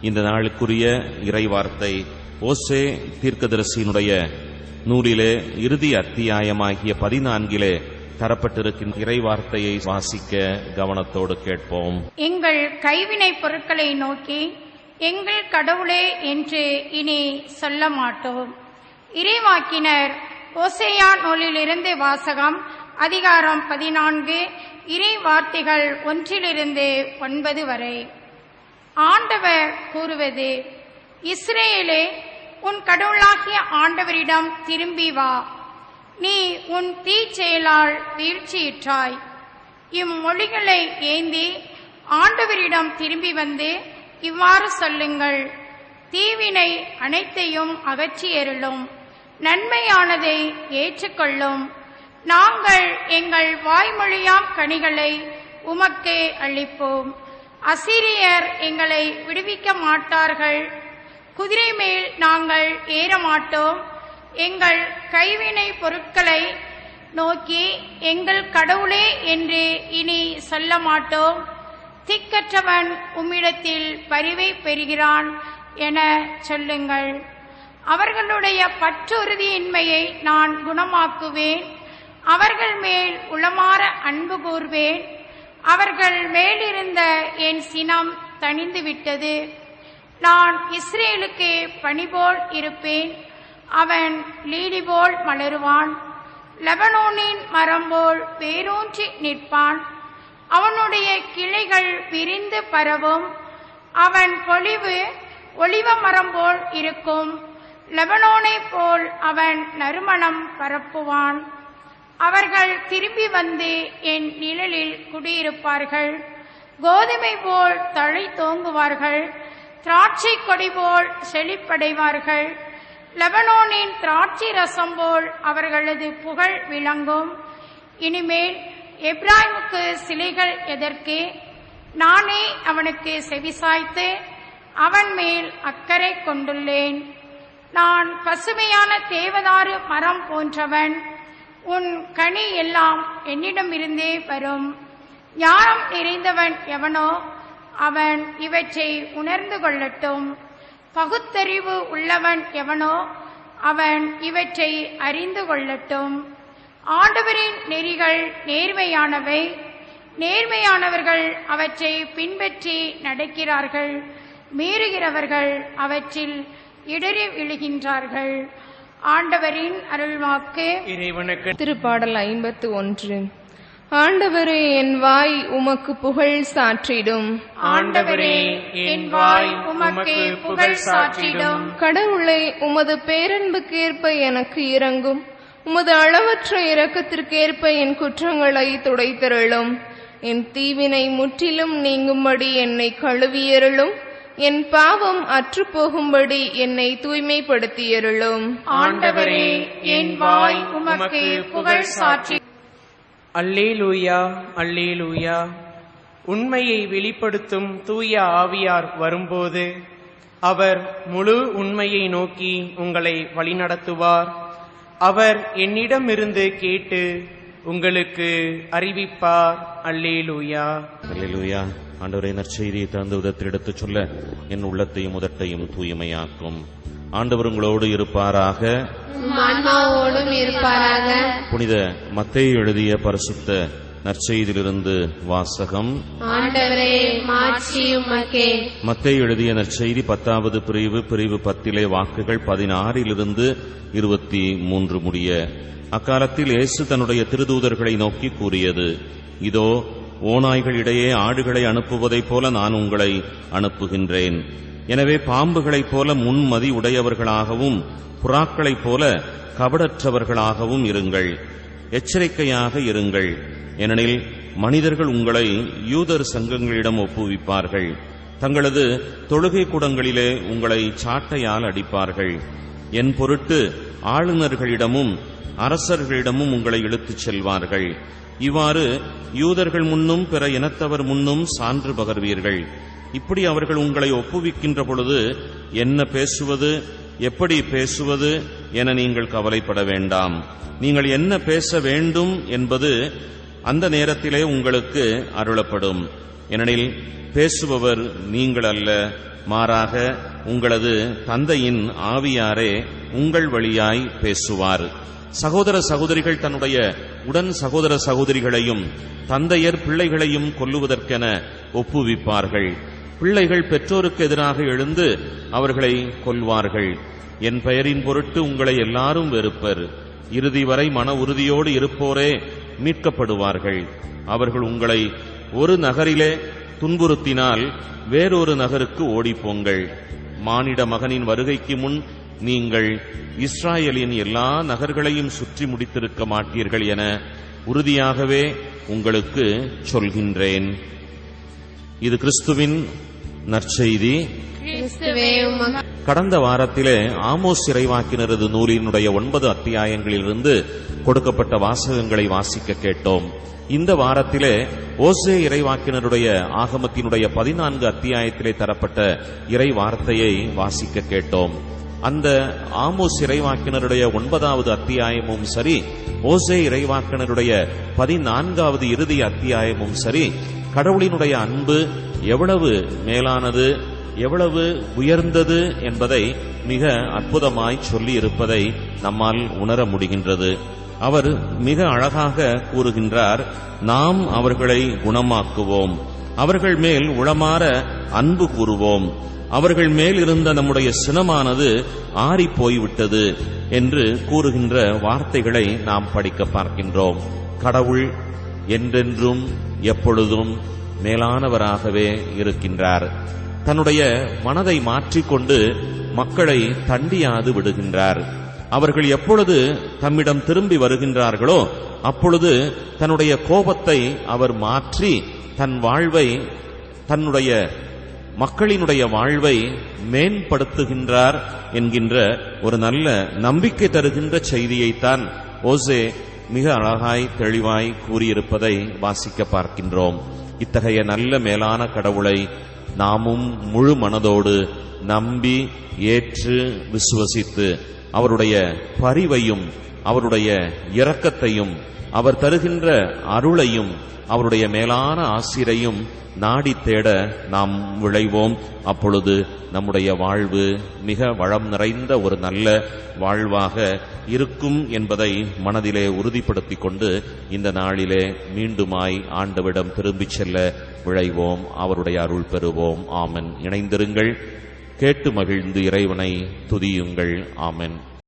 இந்த நாளுக்குரிய இறைவார்த்தை. ஓசே தீர்க்கதரிசியினுடைய நூலிலே இறுதி அத்தியாயமாகிய பதினான்கிலே தரப்பட்டிருக்கின்ற இறைவார்த்தையை வாசிக்க கவனத்தோடு கேட்போம். எங்கள் கைவினை பொருட்களை நோக்கி எங்கள் கடவுளே என்று இனி சொல்ல மாட்டோம் இறைவாக்கினர் ஓசையா நூலிலிருந்து வாசகம் அதிகாரம் பதினான்கு இறை வார்த்தைகள் ஒன்றிலிருந்து ஒன்பது வரை. ஆண்டவர் கூறுவது இஸ்ரேலே உன் கடவுளாகிய ஆண்டவரிடம் திரும்பி வா. நீ உன் தீச்செயலால் வீழ்ச்சியிற்றாய். இம்மொழிகளை ஏந்தி ஆண்டவரிடம் திரும்பி வந்து இவ்வாறு சொல்லுங்கள். தீவினை அனைத்தையும் அகற்றி எருளும் நன்மையானதை ஏற்றுக்கொள்ளும். நாங்கள் எங்கள் வாய்மொழியாம் கனிகளை உமக்கே அளிப்போம். அசிரியர் எங்களை விடுவிக்க மாட்டார்கள். குதிரை மேல் நாங்கள் ஏற மாட்டோம். எங்கள் கைவினை பொருட்களை நோக்கி எங்கள் கடவுளே என்று இனி சொல்ல மாட்டோம். திக்கற்றவன் உம்மிடத்தில் பரிவை பெறுகிறான் என சொல்லுங்கள். அவர்களுடைய பற்றுறுதியின்மையை நான் குணமாக்குவேன். அவர்கள் மேல் உளமாற அன்பு கூர்வேன். அவர்கள் மேலிருந்த என் சினம் தணிந்து விட்டது நான் இஸ்ரேலுக்கு பணிபோல் இருப்பேன். அவன் லீலி போல் மலருவான். லெபனோனின் மரம் போல் வேரூன்றி நிற்பான். அவனுடைய கிளைகள் விரிந்து பரவும். அவன் பொலிவு ஒளிவ மரம் போல் இருக்கும். லெபனோனைப் போல் அவன் நறுமணம் பரப்புவான். அவர்கள் திரும்பி வந்து என் நிழலில் குடியிருப்பார்கள். கோதுமை போல் தழை தோங்குவார்கள். திராட்சை கொடி போல் செழிப்படைவார்கள். லெபனோனின் திராட்சை ரசம் போல் அவர்களது புகழ் விளங்கும். இனிமேல் எப்ராஹிமுக்கு சிலைகள் எதற்கு? நானே அவனுக்கு செவிசாய்த்து அவன் மேல் அக்கறை கொண்டுள்ளேன். நான் பசுமையான தேவதாறு மரம் போன்றவன். உன் கனி எல்லாம் என்னிடமிருந்தே வரும். ஞானம் நிறைந்தவன் எவனோ அவன் இவற்றை உணர்ந்து கொள்ளட்டும். பகுத்தறிவு உள்ளவன் எவனோ அவன் இவற்றை அறிந்து கொள்ளட்டும். ஆண்டவரின் நெறிகள் நேர்மையானவை. நேர்மையானவர்கள் அவற்றை பின்பற்றி நடக்கிறார்கள். மீறுகிறவர்கள் அவற்றில் இடறி விழுகின்றார்கள். ஆண்டவரின் அருள்வாக்கு. இறைவனுக்கு திருப்பாடல் ஐம்பத்து ஒன்று. ஆண்டவரே என் வாய் உமக்கு புகழ் சாற்றிடும். ஆண்டவரே என் வாய் உமக்கு புகழ் சாற்றிடும். கடவுளை உமது பேரன்புக்கேற்ப எனக்கு இறங்கும் உமது அளவற்ற இரக்கத்திற்கேற்ப என் குற்றங்களை துடைத்தருளும். என் தீவினை முற்றிலும் நீங்கும்படி என்னை கழுவியருளும். என் பாவம் அற்றுப்போகும்படி என்னை தூய்மைப்படுத்தியருளும். ஆண்டவரே என் வாய் உமக்கு புகழ் சாற்றி அல்லேலூயா அல்லேலூயா. உண்மையை வெளிப்படுத்தும் தூய ஆவியார் வரும்போது அவர் முழு உண்மையை நோக்கி உங்களை வழிநடத்துவார். அவர் என்னிடமிருந்து கேட்டு உங்களுக்கு அறிவிப்பார். அல்லேலூயா. அல்லேலூயா. ஆண்டவரே நற்செய்தியை தந்த விதத்தில் எடுத்துச் சொல்ல என் உள்ளத்தையும் உதட்டையும் தூய்மையாக்கும். ஆண்டவர் உங்களோடு இருப்பாராக. புனித மத்தேயு எழுதிய பரிசுத்த நற்செய்தியிலிருந்து வாசகம். மத்தேயு எழுதிய நற்செய்தி பத்தாவது பிரிவு பிரிவு பத்திலே வாக்குகள் பதினாறிலிருந்து இருபத்தி மூன்று முடிய. அக்காலத்தில் இயேசு தன்னுடைய திருதூதர்களை நோக்கி கூறியது இதோ ஓநாய்களிடையே ஆடுகளை அனுப்புவதைப் போல நான் உங்களை அனுப்புகின்றேன். எனவே பாம்புகளைப் போல முன்மதி உடையவர்களாகவும் புறாக்களைப் போல கபடற்றவர்களாகவும் இருங்கள். எச்சரிக்கையாக இருங்கள். ஏனெனில் மனிதர்கள் உங்களை யூதர் சங்கங்களிடம் ஒப்புவிப்பார்கள். தங்களது தொழுகை கூடங்களிலே உங்களை சாட்டையால் அடிப்பார்கள். என் பொருட்டு ஆளுநர்களிடமும் அரசர்களிடமும் உங்களை இழுத்துச் செல்வார்கள். இவ்வாறு யூதர்கள் முன்னும் பிற இனத்தவர் முன்னும் சான்று பகர்வீர்கள். இப்படி அவர்கள் உங்களை ஒப்புவிக்கின்ற பொழுது என்ன பேசுவது எப்படி பேசுவது என நீங்கள் கவலைப்பட வேண்டாம். நீங்கள் என்ன பேச வேண்டும் என்பது அந்த நேரத்திலே உங்களுக்கு அருளப்படும். ஏனெனில் பேசுபவர் நீங்கள் அல்ல மாறாக உங்களது தந்தையின் ஆவியாரே உங்கள் வழியாய் பேசுவார். சகோதர சகோதரிகள் தன்னுடைய உடன் சகோதர சகோதரிகளையும் தந்தையர் பிள்ளைகளையும் கொல்லுவதற்கென ஒப்புவிப்பார்கள். பிள்ளைகள் பெற்றோருக்கு எதிராக எழுந்து அவர்களை கொல்வார்கள். என் பெயரின் பொருட்டு உங்களை எல்லாரும் வெறுப்பர். இறுதி வரை மன உறுதியோடு இருப்போரே மீட்கப்படுவார்கள். அவர்கள் உங்களை ஒரு நகரிலே துன்புறுத்தினால் வேறொரு நகருக்கு ஓடிப்போங்கள். மானிட மகனின் வருகைக்கு முன் நீங்கள் இஸ்ராயலின் எல்லா நகர்களையும் சுற்றி முடித்திருக்க மாட்டீர்கள் என உறுதியாகவே உங்களுக்கு சொல்கின்றேன். இது கிறிஸ்துவின் நற்செய்தி. கடந்த வாரத்திலே ஆமோஸ் இறைவாக்கினரது நூலினுடைய ஒன்பது அத்தியாயங்களிலிருந்து கொடுக்கப்பட்ட வாசகங்களை வாசிக்க கேட்டோம். இந்த வாரத்திலே ஓசே இறைவாக்கினருடைய ஆகமத்தினுடைய பதினான்கு அத்தியாயத்திலே தரப்பட்ட இறை வார்த்தையை வாசிக்க கேட்டோம். அந்த ஆமோஸ் இறைவாக்கினருடைய ஒன்பதாவது அத்தியாயமும் சரி ஓசே இறைவாக்கினருடைய பதினான்காவது இறுதி அத்தியாயமும் சரி கடவுளினுடைய அன்பு எவ்வளவு மேலானது எவ்வளவு உயர்ந்தது என்பதை மிக அற்புதமாய் சொல்லி இருப்பதை நம்மால் உணர முடிகின்றது. அவர் மிக அழகாக கூறுகின்றார் நாம் அவர்களை குணமாக்குவோம். அவர்கள் மேல் உளமாற அன்பு கூறுவோம். அவர்கள் மேல் இருந்த நம்முடைய சினமானது ஆறிப் போய்விட்டது என்று கூறுகின்ற வார்த்தைகளை நாம் படிக்க பார்க்கின்றோம். கடவுள் என்றென்றும் எப்பொழுதும் மேலானவராகவே இருக்கின்றார். தன்னுடைய மனதை மாற்றிக்கொண்டு மக்களை தண்டியாது விடுகின்றார். அவர்கள் எப்பொழுது தம்மிடம் திரும்பி வருகின்றார்களோ அப்பொழுது தன்னுடைய கோபத்தை அவர் மாற்றி தன் வாழ்வை தன்னுடைய மக்களினுடைய வாழ்வை மேம்படுத்துகின்றார் என்கின்ற ஒரு நல்ல நம்பிக்கை தருகின்ற செய்தியைத்தான் ஓசே மிக அழகாய் தெளிவாய் கூறியிருப்பதை வாசிக்க பார்க்கின்றோம். இத்தகைய நல்ல மேலான கடவுளை நாமும் முழு மனதோடு நம்பி ஏற்று விசுவசித்து அவருடைய பரிவையும் அவருடைய இரக்கத்தையும் அவர் தருகின்ற அருளையும் அவருடைய மேலான ஆசிரையும் நாடி தேட நாம் விளைவோம் அப்பொழுது நம்முடைய வாழ்வு மிக வளம் நிறைந்த ஒரு நல்ல வாழ்வாக இருக்கும் என்பதை மனதிலே உறுதிப்படுத்திக் கொண்டு இந்த நாளிலே மீண்டுமாய் ஆண்டவிடம் திரும்பிச் செல்ல விழைவோம். அவருடைய அருள் பெறுவோம். ஆமன். இணைந்திருங்கள். கேட்டு மகிழ்ந்து இறைவனை துதியுங்கள். ஆமன்.